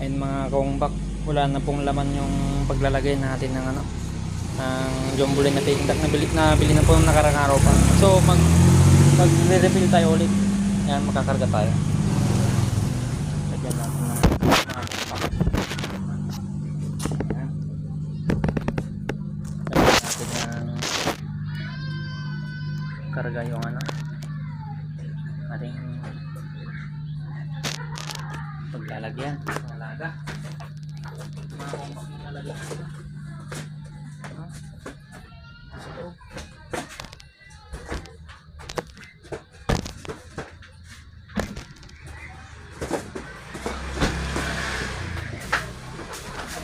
Ayun mga kongbak, wala na pong laman yung paglalagay natin ng ano ng jumbo line na duck na bili, na bili na po nung nakarang araw pa. So mag mag refill tayo ulit. Yan makakarga tayo. Ng. Lagyan natin ng karga yung ano ating paglalagyan malaga. Loob.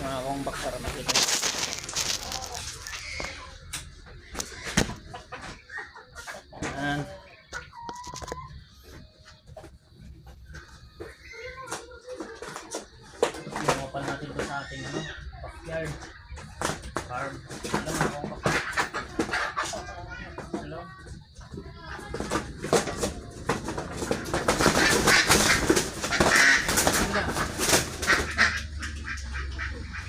mga kompak para makita Yan. Gumawa pa natin ito sa ating ano, backyard. Farm. Alam mo kung bak- Hello?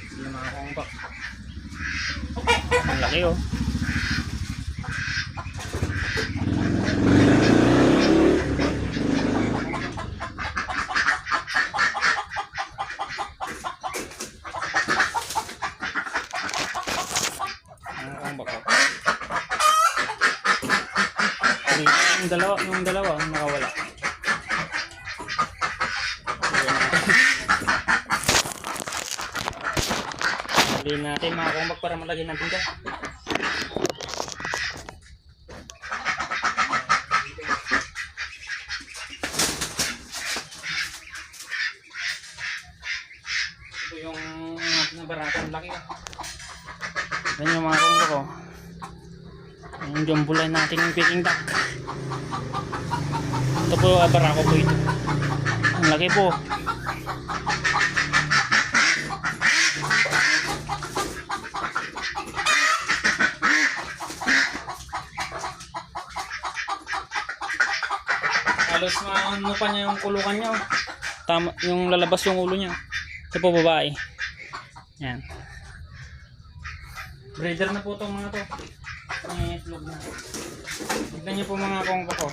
Sila mga kompak. Ang laki oh. Ang kompak oh. Yung, dalawa, yung dalawa nakawala. Sabihin natin mga kumbak para malagyan natin ka. Ito yung ating na baratang laki. ah. Yan yung mga kumbak ko. Jumbo line natin yung picking duck. Ito po ay barako po ito. Ang laki po. Halos maano pa niya yung kulukan niya. oh. Tama, yung lalabas yung ulo niya. Ito po babae. Yan. Breeder na po itong mga to. May itlog na. Tignan niyo po mga kongko ko.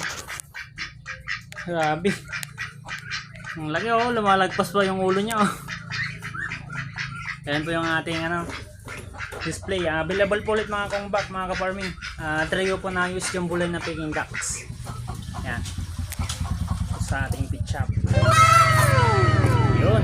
Grabe. Ang laki oh, lumalagpas pa yung ulo niya oh. Yan po yung ating ano display. Ah, available po ulit mga kongbak, mga ka-farming. Ah, trio po na use yung bulan na picking ducks. Yan. Sa ating pit shop. Yun,